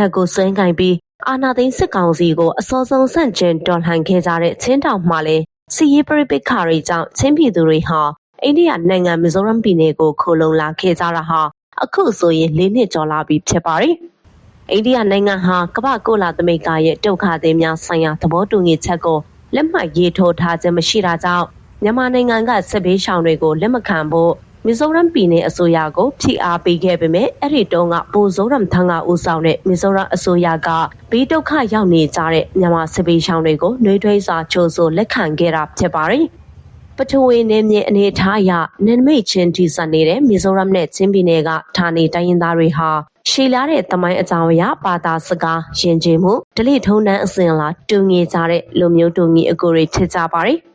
နက်ကိုစွဲကင်ပြီးအာနာသိန်းစစ်ကောင်စီကိုအစောဆုံးဆန့်ကျင်တော်လှန်ခဲ့ကြတဲ့ချင်းတောင်မှလည်းစီရေးပရိပခါတွေကြောင့်ချင်းပြည်သူတွေဟာအိန္ဒိယနိုင်ငံမီဇိုရမ်ပြည်နယ်ကိုခိုလုံလာခဲ့ကြတာဟာအခုဆိုရင်၄နှစ်ကျော်လာပြီဖြစ်ပါတယ်။အိန္ဒိယနိုင်ငံဟာကမ္ဘာကိုလာသမိတ်ကရဲ့ဒုက္ခသည်များဆိုင်ရာသဘောတူညီချက်ကိုလက်မှတ်ရေးထိုးထားခြင်းမရှိတာကြောင့်မြန်မာနိုင်ငံကစစ်ဘေးရှောင်တွေကိုလက်မခံဖို့ မီဇိုရမ်ပြည်နယ်အစိုးရကိုဖိအားပေးခဲ့ပေမဲ့အဲ့ဒီတုန်းကပိုဇိုရမ်ထံကဦးဆောင်တဲ့မီဇိုရမ်အစိုးရကဘေးဒုက္ခရောက်နေကြတဲ့မြန်မာစစ်ဘေးရှောင်တွေကိုနှွေးထွေးစွာချိုးဆိုလက်ခံခဲ့တာဖြစ်ပါတယ်။ပထဝီနေမြေအနေအထားအရနယ်မိတ်ချင်းတီစံနေတဲ့မီဇိုရမ်နဲ့ချင်းပြည်နယ်ကဌာနေတိုင်းရင်းသားတွေဟာရှေလာတဲ့တမိုင်းအကြောင်းအရာဘာသာစကားယဉ်ကျေးမှုဒလိထုံးတန်းအစဉ်အလာတူညီကြတဲ့လူမျိုးတူညီအကူတွေဖြစ်ကြပါတယ်။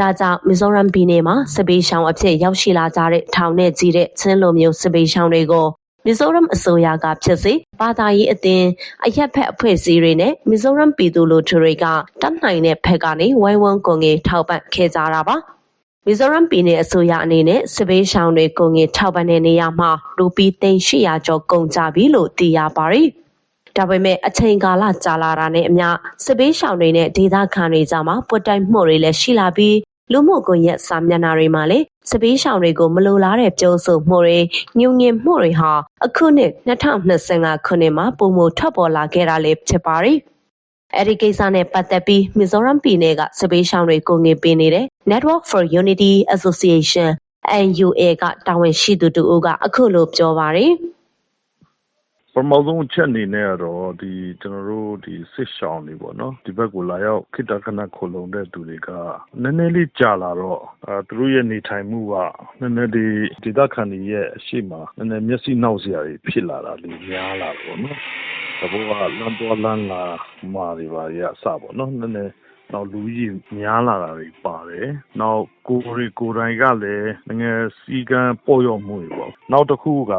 ဒါကြောင့်မီဇိုရမ်ပြည်နယ်မှာစစ်ပေးရှောင်အဖြစ်ရောက်ရှိလာကြတဲ့ထောင်နဲ့ကြီးတဲ့ချင်းလူမျိုးစစ်ပေးရှောင်တွေကိုမီဇိုရမ်အစိုးရကဖြစ်စေဘာသာရေးအသင်းအရက်ဖက်အဖွဲ့အစည်းတွေနဲ့မီဇိုရမ်ပြည်သူလူထုတွေကတတ်နိုင်တဲ့ဖက်ကနေဝိုင်းဝန်းကုန်ငေထောက်ပံ့ခဲ့ကြတာပါမီဇိုရမ်ပြည်နယ်အစိုးရအနေနဲ့စစ်ပေးရှောင်တွေကိုငေထောက်ပံ့တဲ့နေရာမှာရူပီသိန်း800ကျော်ကုန်ကြပြီလို့သိရပါတယ်ဒါပေမဲ့အချိန်ကာလကြာလာတာနဲ့အမျှစစ်ပေးရှောင်တွေနဲ့ဒေသခံတွေကြားမှာပွတ်တိုက်မှုတွေလည်းရှိလာပြီး လူမှုကွန်ရက်စာမျက်နှာတွေမှာလည်းစပေးရှောင်တွေကိုမလိုလားတဲ့ပြောဆိုမှုတွေညှို့ညင်မှုတွေဟာအခုနှစ်2025ခုနှစ်မှာပုံမထွက်ပေါ်လာခဲ့တာလည်းဖြစ်ပါတယ်။အဲဒီကိစ္စနဲ့ပတ်သက်ပြီးမီဇိုရမ်ပြည်နယ်ကစပေးရှောင်တွေကိုငေပေးနေတဲ့ Network for Unity Association NUA ကတာဝန်ရှိသူတူကအခုလိုပြောပါတယ်။ပထ မဆုံးအချက်အနေနဲ့ကတော့ဒီကျွန်တော်တို့ဒီစစ်ရှောင်းတွေပေါ့နော်ဒီဘက်ကိုလာရောက်ခိတခဏခိုလုံတဲ့သူတွေကနည်းနည်းလေးကြာလာတော့အဲသူတို့ရဲ့နေထိုင်မှုကနည်းနည်းဒီဒေသခံတွေရဲ့အရှိမနည်းနည်းမျက်စိနောက်စရာတွေဖြစ်လာတာလေးများလာပေါ့နော်တဘောကလမ်းတော်လမ်းလာမာတွေပါရအစပေါ့နော်နည်းနည်း နောက်လူကြီးများလာတာတွေပါတယ်နောက်ကိုရီကိုတိုင်းကလည်းငယ်စီကံပေါ်ရမှုတွေပေါ့နောက်တစ်ခုက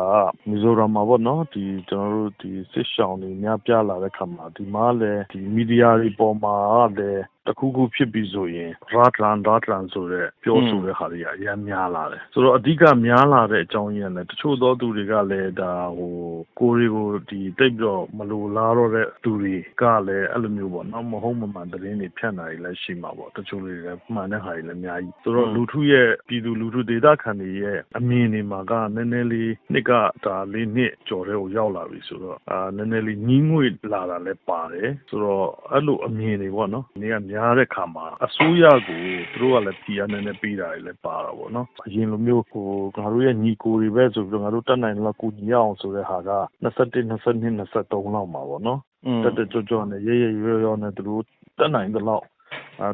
မီဇိုရမ်မှာပေါ့နော်ဒီကျွန်တော်တို့ဒီစစ်ရှောင်းတွေများပြားလာတဲ့ခါမှာဒီမှာလည်းဒီမီဒီယာတွေပေါ်မှာလည်း တခုခုဖြစ်ပြီဆိုရင် rat run rat run ဆိုတဲ့ပြောဆိုတဲ့ဟာတွေကအများများလာတယ်ဆိုတော့အဓိကများလာတဲ့အကြောင်းရင်းနဲ့တချို့သောသူတွေကလည်းဒါဟိုကိုရီကိုဒီတိတ်ပြီးတော့မလိုလားတော့တဲ့သူတွေကလည်းအဲ့လိုမျိုးပေါ့နော်မဟုတ်မမှန်သတင်းတွေဖြန့်တာတွေလည်းရှိမှာပေါ့တချို့တွေလည်းမှန်တဲ့ဟာတွေလည်းအများကြီးဆိုတော့လူထုရဲ့ပြည်သူလူထုဒေသခံတွေရဲ့အမြင်တွေမှာကနည်းနည်းလေးနှစ်ကဒါလေးနှစ်ကျော်တဲ့ကိုရောက်လာပြီဆိုတော့အာနည်းနည်းလေးညှင်းငွေလာတာလည်းပါတယ်ဆိုတော့အဲ့လိုအမြင်တွေပေါ့နော်နေကများတဲ့ခါမှာအစိုးရကိုသူတို့ကလည်းပြည်အနေနဲ့ပေးတာတွေလည်းပါတာပေါ့နော်အရင်လိုမျိုးကိုငါတို့ရဲ့ညီကိုတွေပဲဆိုပြီးတော့ငါတို့တက်နိုင်လောက်ကိုညီရအောင်ဆိုတဲ့ဟာက21 22 23လောက်မှာပေါ့နော်တက်တက်ကြွကြွနဲ့ရဲရဲရွရွနဲ့သူတို့တက်နိုင်တဲ့လောက်အဲ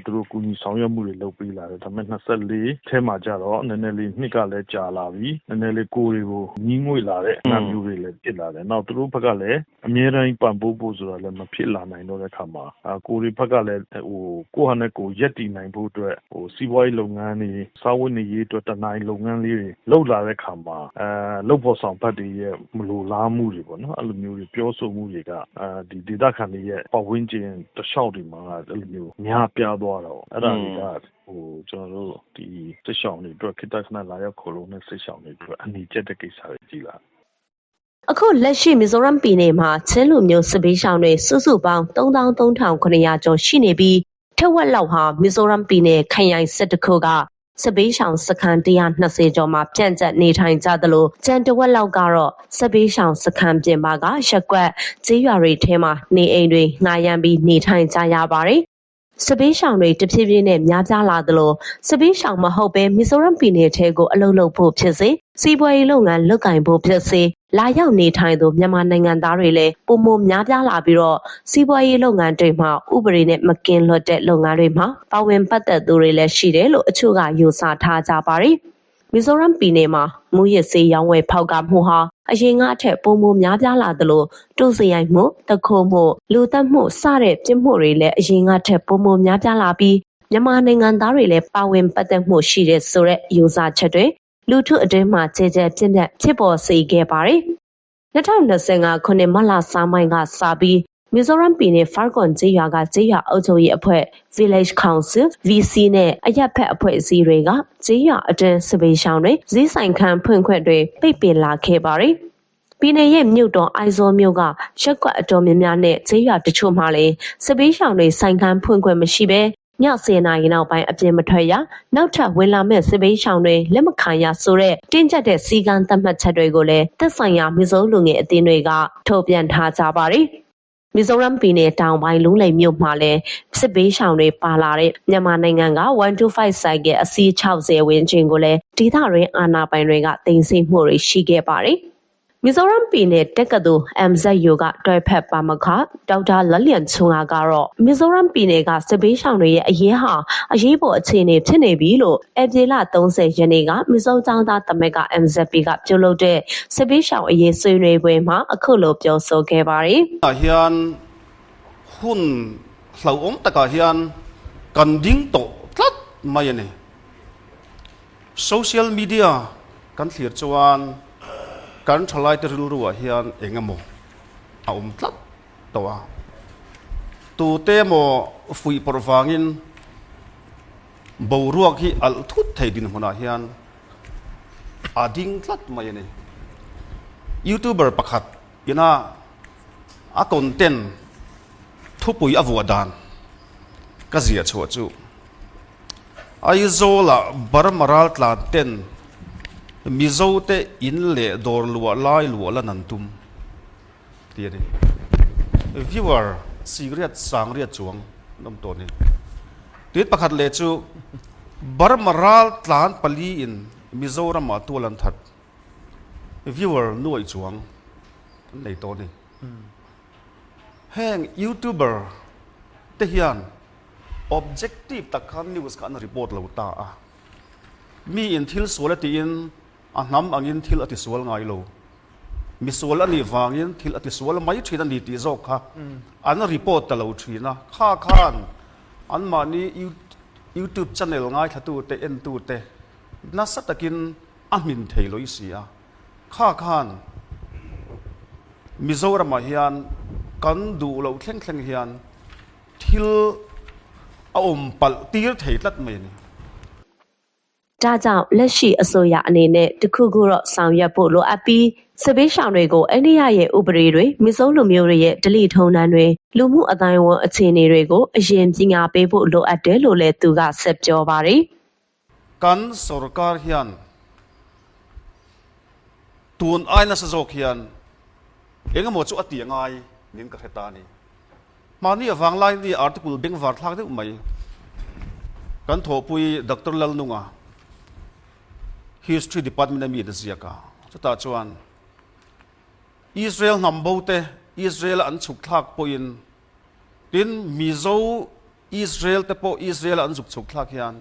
သူတို့ကူညီဆောင်ရွက်မှုတွေလုပ်ပေးလာတယ်ဒါပေမဲ့24ထဲမှာကြတော့နည်းနည်းလေးနှစ်ကလည်းကြာလာပြီနည်းနည်းလေးကိုယ်တွေကိုညီးငွေလာတဲ့နာမျိုးတွေလည်းဖြစ်လာတယ်နောက်သူတို့ဘက်ကလည်းအမြဲတမ်းပံ့ပိုးဖို့ဆိုတာလည်းမဖြစ်လာနိုင်တော့တဲ့ခါမှာအာကိုယ်တွေဘက်ကလည်းဟိုကိုယ့်ဟာနဲ့ကိုယ်ရက်တည်နိုင်ဖို့အတွက်ဟိုစီးပွားရေးလုပ်ငန်းတွေစာဝတ်နေရေးအတွက်တနိုင်လုပ်ငန်းလေးတွေလုပ်လာတဲ့ခါမှာအဲလုပ်ဖို့ဆောင်ဖတ်တွေရဲ့မလိုလားမှုတွေပေါ့နော်အဲ့လိုမျိုးတွေပြောဆိုမှုတွေကအာဒီဒေသခံတွေရဲ့ပတ်ဝန်းကျင်တလျှောက်တွေမှာအဲ့လိုမျိုးများပြားသွားတော့အဲ့ဒါတွေကဟိုကျွန်တော်တို့ဒီစစ်ဆောင်တွေအတွက်ခိတခဏလာရောက်ခေါ်လို့နဲ့စစ်ဆောင်တွေအတွက်အနီးကျတဲ့ကိစ္စတွေကြီးလာအခုလက်ရှိမီဇိုရမ်ပြည်နယ်မှာချင်းလူမျိုးစစ်ပေးရှောင်တွေစုစုပေါင်း33,900ကျော်ရှိနေပြီးထက်ဝက်လောက်ဟာမီဇိုရမ်ပြည်နယ်ခရိုင်စစ်တခုကစစ်ပေးရှောင်စခန်း120ကျော်မှာပြန့်ကျက်နေထိုင်ကြသလိုကျန်တဝက်လောက်ကတော့စစ်ပေးရှောင်စခန်းပြင်ပကရက်ကွက်ကျေးရွာတွေထဲမှာနေအိမ်တွေငှားရမ်းပြီးနေထိုင်ကြရပါတယ် စပေးရှောင်တွေတဖြည်းဖြည်းနဲ့များပြားလာသလိုစပေးရှောင်မဟုတ်ပဲမီဇိုရမ်ပြည်နယ်ထဲကိုအလုပ်လုပ်ဖို့ဖြစ်စေစီးပွားရေးလုပ်ငန်းလုပ်ကင်ဖို့ဖြစ်စေလာရောက်နေထိုင်သူမြန်မာနိုင်ငံသားတွေလည်းပုံမများပြားလာပြီးတော့စီးပွားရေးလုပ်ငန်းတွေမှာဥပဒေနဲ့မကင်းလွတ်တဲ့လုပ်ငန်းတွေမှာပါဝင်ပတ်သက်သူတွေလည်းရှိတယ်လို့အချို့ကယူဆထားကြပါတယ်။ မီဇိုရမ်ပြည်နယ်မှာမူရစ်စေးရောင်းဝယ်ဖောက်ကမှုဟာအရင်ကအထက်ပုံမများပြားလာသလိုတုစရိုက်မှုတခိုးမှုလူသက်မှုစတဲ့ပြစ်မှုတွေလည်းအရင်ကထက်ပုံမများပြားလာပြီးမြန်မာနိုင်ငံသားတွေလည်းပါဝင်ပတ်သက်မှုရှိတဲ့ဆိုတဲ့ယူဆချက်တွေလူထုအတွင်းမှာကျေကျပြန့်ပြန့်ဖြစ်ပေါ်စေခဲ့ပါတယ်။2025ခုနှစ်မလဆာမိုင်းကစပြီး မီဇိုရမ်ပြည်နယ်ဖာကွန်ကျေးရွာကကျေးရွာအုပ်ချုပ်ရေးအဖွဲ့ Village Council VC နဲ့အရက်ဖက်အဖွဲ့အစည်းတွေကကျေးရွာအတွင်းစပယ်ရှောင်းတွေဈေးဆိုင်ခန်းဖွင့်ခွင့်တွေပိတ်ပင်လာခဲ့ပါတယ်ပြည်နယ်ရဲ့မြို့တော်အိုင်ဇောမြို့ကရက်ကွက်အတော်များများနဲ့ဈေးရွာတချို့မှာလည်းစပေးရှောင်တွေဆိုင်ကန်းဖွင့်ခွင့်မရှိဘဲည10နာရီနောက်ပိုင်းအပြင်မထွက်ရနောက်ထပ်ဝင်လာမဲ့စပေးရှောင်တွေလက်မခံရဆိုတဲ့တင်းကျပ်တဲ့စီကံသတ်မှတ်ချက်တွေကိုလည်းသက်ဆိုင်ရာမြို့စုံလူငယ်အသင်းတွေကထုတ်ပြန်ထားကြပါတယ် မီဇိုရမ်ပြည်နယ်တောင်ပိုင်းလူးလိမ်မြို့မှာလည်းစစ်ဘေးရှောင်တွေပါလာတဲ့မြန်မာနိုင်ငံက125ဆိုင်ကအစီး60ဝန်းကျင်ကိုလည်းဒေသရင်းအာဏာပိုင်တွေကတင်စီမှုတွေရှိခဲ့ပါတယ်။ မီဇိုရမ်ပြည်နယ်တက္ကသိုလ် MZU ကတွဲဖက်ပါမခဒေါက်တာလက်လျန်ချုံကကတော့မီဇိုရမ်ပြည်နယ်ကစစ်ဘေးရှောင်တွေရဲ့အရေးဟာအရေးပေါ်အခြေအနေဖြစ်နေပြီလို့အပြေလ30ရက်နေ့ကမီဇိုကျောင်းသားတမက်က MZP ကပြုလုပ်တဲ့စစ်ဘေးရှောင်အရေးဆွေးနွေးပွဲမှာအခုလိုပြောဆိုခဲ့ပါတယ်။ a hian hun hlau om taka hian kan ding to tlat mai ani social media kan thlir chuan kan thalai te rul ruwa hian engemaw a om tlat to a. Tu te mo fui por wangin bo ruak hi al thut thei din hona hian. A ding tlat mai ani youtuber pakhat ina a content thu pui a vua dan. Ka zia chu. Ai zola bar maral tlan ten มิโซเตอินเลดอร์ลัวไลลัวละนันตุมเตียดิวิวอร์สิเรียดสังเรียดจวงน้ำตัวนี้ติดประคัดเลจูบาร์มาราลตลานปลีอินมิโซรามาตัวลันทัดวิวอร์นวยจวงในตัวนี้แห่งยูทูบเบอร์เตียนออบเจกตีฟตะคันนิวส์กันรีพอร์ตเราตามีอินทิลสวลติอิน อันนั้นอันยินทิลอติสวลไงโลมิสวลอันนี้วางยินทิลอติสวลไม่ชีนันดีตีจกค่ะอันนั้นรีพอร์ตตลอดชีนะข้าข้านอันมานี้ยูยูทูบชาแนลไงถ้าตัวเตเอ็นตัวเตนัสตะกินอามินเทลอยเสียข้าขันมิโซรามาเฮียนกันดูเราเข่งเข่งเฮียนทิลอมปัลตีร์เทลัดเมนี่ ဒါကြောင့်လက်ရှိအစိုးရအနေနဲ့တခုခုတော့ဆောင်ရွက်ဖို့လိုအပ်ပြီးစစ်ပေးရှောင်တွေကိုအိန္ဒိယရဲ့ဥပဒေတွေမြစ်စုံလူမျိုးတွေရဲ့ဒလိထုံတန်းတွေလူမှုအတိုင်းအဝန်အခြေအနေတွေကိုအရင်ပညာပေးဖို့လိုအပ်တယ်လို့လည်းသူကဆက်ပြောပါတယ် kan sarkar hian tun aina sa zok hian enga mo chu ati ngai nin ka kheta ni mani awang lai ni article beng var thak de mai kan tho pui dr lal nunga history department mi da zia ka chuta chuan israel nam bo te israel an chuk thak poin tin mizo israel te po israel an chuk chuk thak hian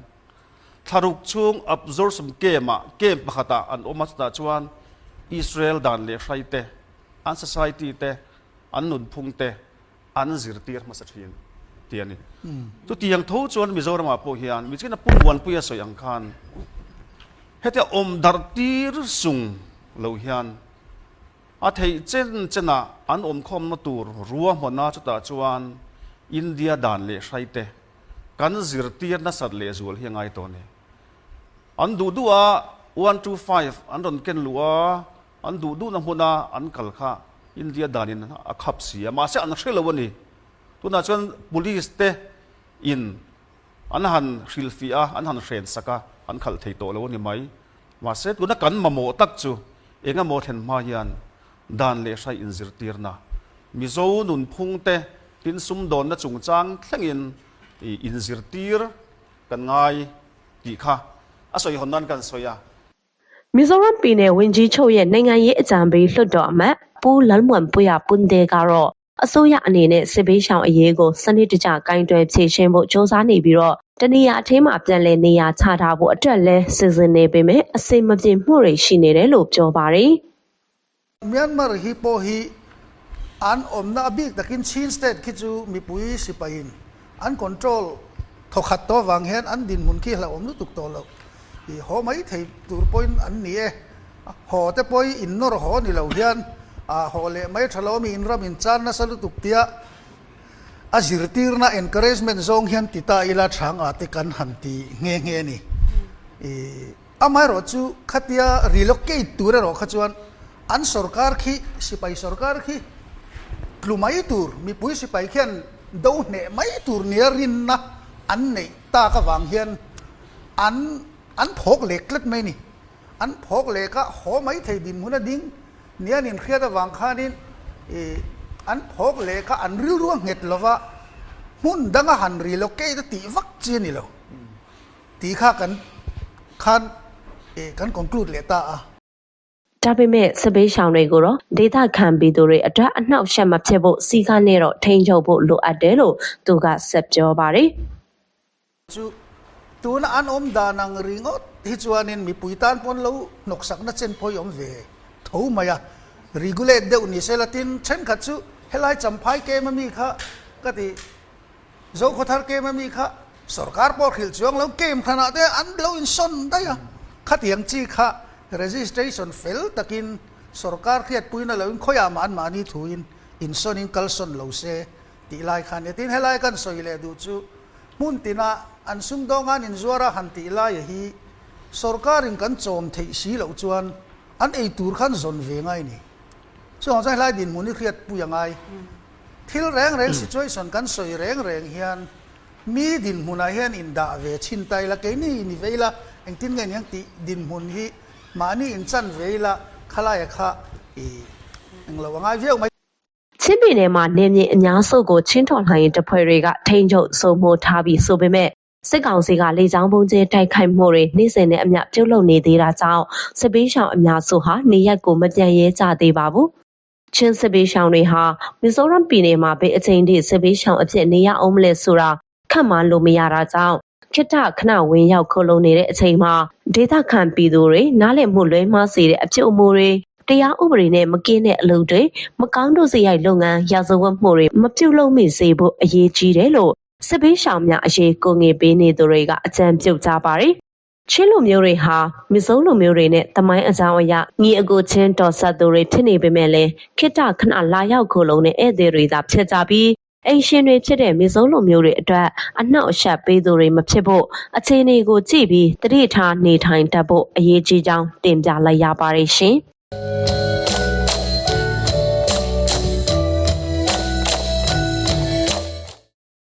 tharuk chung abzor sum kema kem pakhata an omas ta chuan israel dan le hraite an society te an nun phung te an zirtir ma sa thin tiani tu tiang tho chuan mizoram a po hian mi china pung wan puya so yang khan hete om dar tir sung lo hian a thei chen chena an om khom na tur ruwa hmona chuta chuan india dan le hraite kan zirtir na sat le zual hi ngai to ne an du du a 125 an ron ken lua an du du na huna an kal kha india danin a khap si ma se an hrelo wani tu na chuan police te in an han hril fi a an han hren saka an khal thei to lo ni mai ma se tu na kan mamo tak chu enga mo then ma hian dan le sai in zir tir na mi zo nun phung te tin sum don na chung chang thlengin in zir tir kan ngai ti kha အဆိုရဟွန်နန်ကန်ဆိုရ မီဇိုရမ်ပြည်နယ်ဝင်ကြီးချုပ်ရဲ့နိုင်ငံရေးအကြံပေးလွှတ်တော်အမတ်ပူလန်မွန်ပွေရပွန်ဒေကတော့ အစိုးရအနေနဲ့စစ်ဘေးရှောင်အရေးကိုစနစ်တကျကင်တွယ်ဖြေရှင်းဖို့စ조사နေပြီးတော့တနေရာအထင်းမှာပြန်လည်နေရာချထားဖို့အတွက်လဲစီစဉ်နေပေမဲ့အစိမ့်မပြည့်မှုတွေရှိနေတယ်လို့ပြောပါတယ် Myanmar hi po hi an om na big takin chin state ki chu mi pui si pa in an control tho khat to wang hen an din mun ki hla om lu tuk to lo i ho mai thei tur point an ni e ho te poi in nor ho ni lo hian a ho le mai thalo mi in ram in chan na salu tuk tia a zirtir na encouragement zong hian tita ila thang a te kan han ti nge nge ni e amai ro chu khatia relocate tur ro kha chuan an sarkar khi sipai sarkar khi tlumai tur mi pui sipai khian do ne mai tur nia rin na an nei ta ka wang hian an an phok lek let mai ni an phok le ka ho mai thei din muna ding nia nin khia da wang khanin e an phok le ka an ri ruang het lova mun danga han ri lo ke ti vak chi ni lo ti kha kan khan e kan conclude le ta a ဒါပေမဲ့စပေးရှောင်းတွေကိုတော့ဒေတာခံပြီးသူတွေအတွက်အနှောက်အယှက်မဖြစ်ဖို့စီကားနဲ့တော့ထိန်းချုပ်ဖို့လိုအပ်တယ်လို့သူကဆက်ပြောပါတယ် chu tuna an om da nang ringot hi chuanin mi puitan pon lo noksak na chen poi om ve โอ้มายะรีกูเลตเดี๋ยวนี้เซลตินฉันขัดสุเฮลายจำพายเกมันมีค่ะก็ตีโจขทาร์เกมันมีค่ะสรการพอขิลจวงแล้วเกมขนาดเดียอันเราอินซอนได้อะขัดยังจีค่ะ registration fail ตะกินสรการเครียดปุยนั่นเราอินขยามันมานี่ถูอินอินซอนอินกัลซอนเราเซตีไลายขันเนี่ยตินเฮลายกันสอยเลดูจูมุนตินะอันซุ่มดองงานอินจัวระหันตีไลายี่สรการอินกันโจมเทสีเหล่าจวน takin sarkar khiat puina lo in khoya man mani thuin in son in kalson lo se ti lai khan tin helai kan soile du chu mun tina an sum dongan in zuara han ti lai hi sarkar in kan chom thei si lo chuan an ei tur khan zon ve ngai ni so chai lai din muni khiat pu yangai thil reng reng situation kan soi reng reng hian mi din huna hian in da ve chin tai la ke ni ni veila eng tin ngai yang ti din mun hi mani in chan veila khala ya kha e eng lo ngai veu mai ချင်းပြည်နယ်မှာနေမြေအများစုကိုချင်းတော်လှန်ရေးတပ်ဖွဲ့တွေကထိန်းချုပ်စိုးမိုးထားပြီးဆိုပေမဲ့ စစ်ကောင်စီကလေကြောင်းပုံကျဲတိုက်ခိုက်မှုတွေနေ့စဉ်နဲ့အမျှပြုတ်လုံနေသေးတာကြောင့်စစ်ပေးရှောင်အများစုဟာနေရက်ကိုမပြန်ရဲကြသေးပါဘူး။ချင်းစစ်ပေးရှောင်တွေဟာမီဇိုရမ်ပြည်နယ်မှာဘယ်အချိန်ထိစစ်ပေးရှောင်အဖြစ်နေရအောင်မလဲဆိုတာခန့်မှန်းလို့မရတာကြောင့်ခိတ္တခဏဝင်ရောက်ခုံလုံနေတဲ့အချိန်မှာဒေသခံပြည်သူတွေနားလည်မှုလွဲမှားစေတဲ့အဖြစ်အမှုတွေတရားဥပဒေနဲ့မကင်းတဲ့အလုပ်တွေမကောင်းတို့စရိုက်လုပ်ငန်းရာဇဝတ်မှုတွေမပြုတ်လုံမိစေဖို့အရေးကြီးတယ်လို့ စစ်ပေးရှောင်များအရေးကိုငေပေးနေသူတွေကအကြံပြုကြပါတယ်။ချင်းလူမျိုးတွေဟာမစုံလူမျိုးတွေနဲ့တမိုင်းအကြောင်းအရာညီအကိုချင်းတော်ဆက်သူတွေဖြစ်နေပေမဲ့လည်းခိတ္တခဏလာရောက်ခုလုံတဲ့ဧည့်သည်တွေသာဖြစ်ကြပြီးအိမ်ရှင်တွေဖြစ်တဲ့မြေစုံလူမျိုးတွေအတွက်အနှောက်အယှက်ပေးသူတွေမဖြစ်ဖို့အခြေအနေကိုကြည့်ပြီးတတိထားနေထိုင်တတ်ဖို့အရေးကြီးကြောင်းတင်ပြလိုက်ရပါတယ်ရှင်။